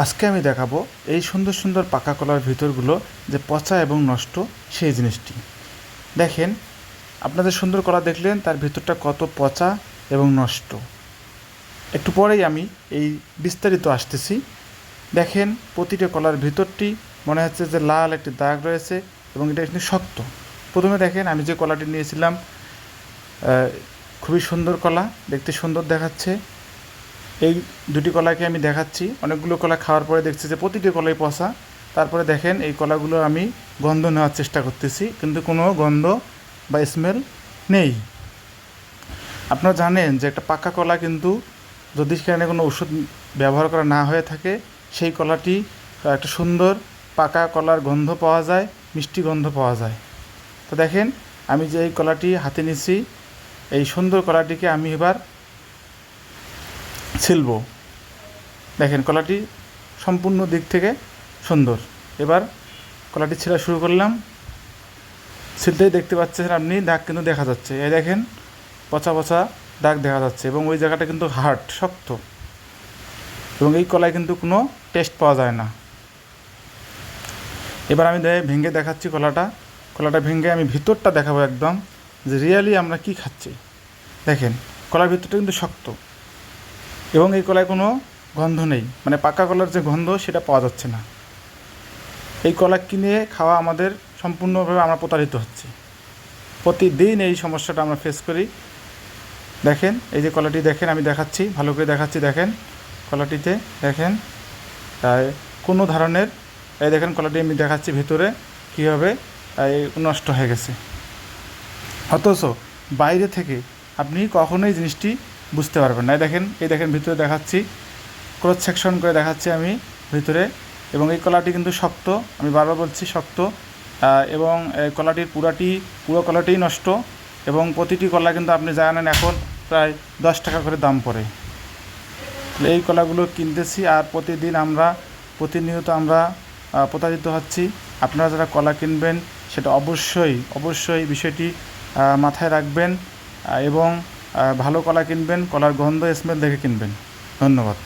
আজকে আমি দেখাবো এই সুন্দর সুন্দর পাকা কলার ভিতরগুলো যে পচা এবং নষ্ট সেই জিনিসটি। দেখেন, আপনাদের সুন্দর কলা দেখলেন, তার ভিতরটা কত পচা এবং নষ্ট। একটু পরেই আমি এই বিস্তারিত আসতেছি। দেখেন, প্রতিটা কলার ভিতরটি মনে হচ্ছে যে লাল একটি দাগ রয়েছে এবং এটা কিন্তু শক্ত। প্রথমে দেখেন, আমি যে কলাটি নিয়েছিলাম খুবই সুন্দর কলা, দেখতে সুন্দর দেখাচ্ছে। এই দুটি কলাকে আমি দেখাচ্ছি। অনেকগুলো কলা খাওয়ার পরে দেখছি যে প্রতিটি কলাই পচা। তারপরে দেখেন এই কলাগুলো আমি গন্ধ নেওয়ার চেষ্টা করতেছি, কিন্তু কোনো গন্ধ বা স্মেল নেই। আপনারা জানেন যে একটা পাকা কলা কিন্তু যদি সেখানে কোনো ওষুধ ব্যবহার করা না হয়ে থাকে, সেই কলাটি একটা সুন্দর পাকা কলার গন্ধ পাওয়া যায়, মিষ্টি গন্ধ পাওয়া যায়। তো দেখেন, আমি যে এই কলাটি হাতে নিছি, এই সুন্দর কলাটিকে আমি এবার ছিলব। দেখেন, কলাটি সম্পূর্ণ দিক থেকে সুন্দর। এবার কলাটি ছেঁড়া শুরু করলাম। ছিলতেই দেখতে পাচ্ছেন আপনি, দাগ কিন্তু দেখা যাচ্ছে। এই দেখেন, পচা পচা দাগ দেখা যাচ্ছে এবং ওই জায়গাটা কিন্তু হার্ড, শক্ত। এবং এই কলায় কিন্তু কোনো টেস্ট পাওয়া যায় না। এবার আমি ভেঙে দেখাচ্ছি কলাটা। কলাটা ভেঙে আমি ভিতরটা দেখাবো একদম যে রিয়ালি আমরা কি খাচ্ছি। দেখেন, কলার ভিতরটা কিন্তু শক্ত। এবং এই কলায় কোনো গন্ধ নেই। মানে পাকা কলার যে গন্ধ, সেটা পাওয়া যাচ্ছে না। এই কলা কিনে খাওয়া আমাদের সম্পূর্ণভাবে আমরা প্রতারিত হচ্ছি। প্রতিদিন এই সমস্যাটা আমরা ফেস করি। দেখেন, এই যে কলাটি দেখেন, আমি দেখাচ্ছি, ভালো করে দেখাচ্ছি, দেখেন। কলাটিতে দেখেন, তাই কোনো ধরনের, এই দেখেন কলাটি আমি দেখাচ্ছি ভিতরে, কীভাবে নষ্ট হয়ে গেছে। অথচ বাইরে থেকে আপনি কখনোই জিনিসটি বুঝতে পারবেন না। দেখেন, এই দেখেন ভিতরে দেখাচ্ছি। ক্রস সেকশন করে দেখাচ্ছি আমি ভিতরে। এবং এই কলাটি কিন্তু শক্ত, আমি বারবার বলছি শক্ত। এবং কলাটির পুরাটি, পুরো কলাটিই নষ্ট। এবং প্রতিটি কলা কিন্তু আপনি জানেন এখন প্রায় দশ টাকা করে দাম পড়ে। এই কলাগুলো কিনতেছি আর প্রতিদিন আমরা, প্রতিনিয়ত আমরা প্রতারিত হচ্ছি। আপনারা যারা কলা কিনবেন, সেটা অবশ্যই অবশ্যই বিষয়টি মাথায় রাখবেন। এবং ভালো কলা কিনবেন কলার গন্ধ স্মেল দেখে কিনবেন। ধন্যবাদ।